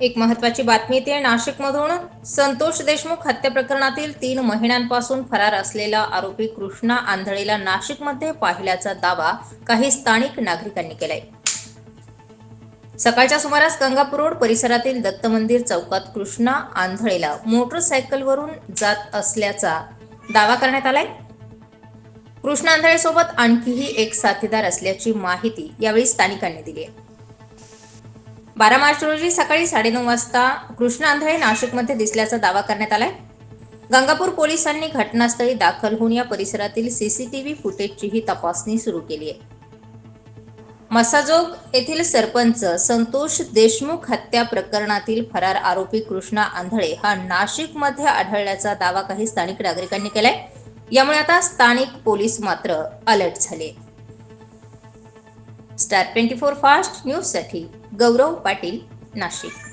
एक महत्वाची बातमी येते. नाशिकमधून संतोष देशमुख हत्या प्रकरणातील तीन महिन्यांपासून फरार असलेला आरोपी कृष्णा आंधळेला नाशिकमध्ये पाहिल्याचा दावा काही स्थानिक नागरिकांनी केलाय. सकाळच्या सुमारास गंगापूर रोड परिसरातील दत्त मंदिर चौकात कृष्णा आंधळेला मोटरसायकलवरून जात असल्याचा दावा करण्यात आलाय. कृष्णा आंधळेसोबत आणखीही एक साथीदार असल्याची माहिती यावेळी स्थानिकांनी दिली आहे. बारा मार्च रोजी सकाळी साडेनऊ वाजता कृष्ण आंधळे नाशिकमध्ये दिसल्याचा दावा करण्यात आलाय. गंगापूर पोलिसांनी घटनास्थळी दाखल होऊन या परिसरातील सीसीटीव्ही फुटेजचीही तपासणी सुरू केली आहे. मसाजोग येथील सरपंच संतोष देशमुख हत्या प्रकरणातील फरार आरोपी कृष्णा आंधळे हा नाशिकमध्ये आढळल्याचा दावा काही स्थानिक नागरिकांनी केलाय. यामुळे आता स्थानिक पोलीस मात्र अलर्ट झाले. स्टार ट्वेंटी फोर फास्ट न्यूजसाठी गौरव पाटील नाशिक.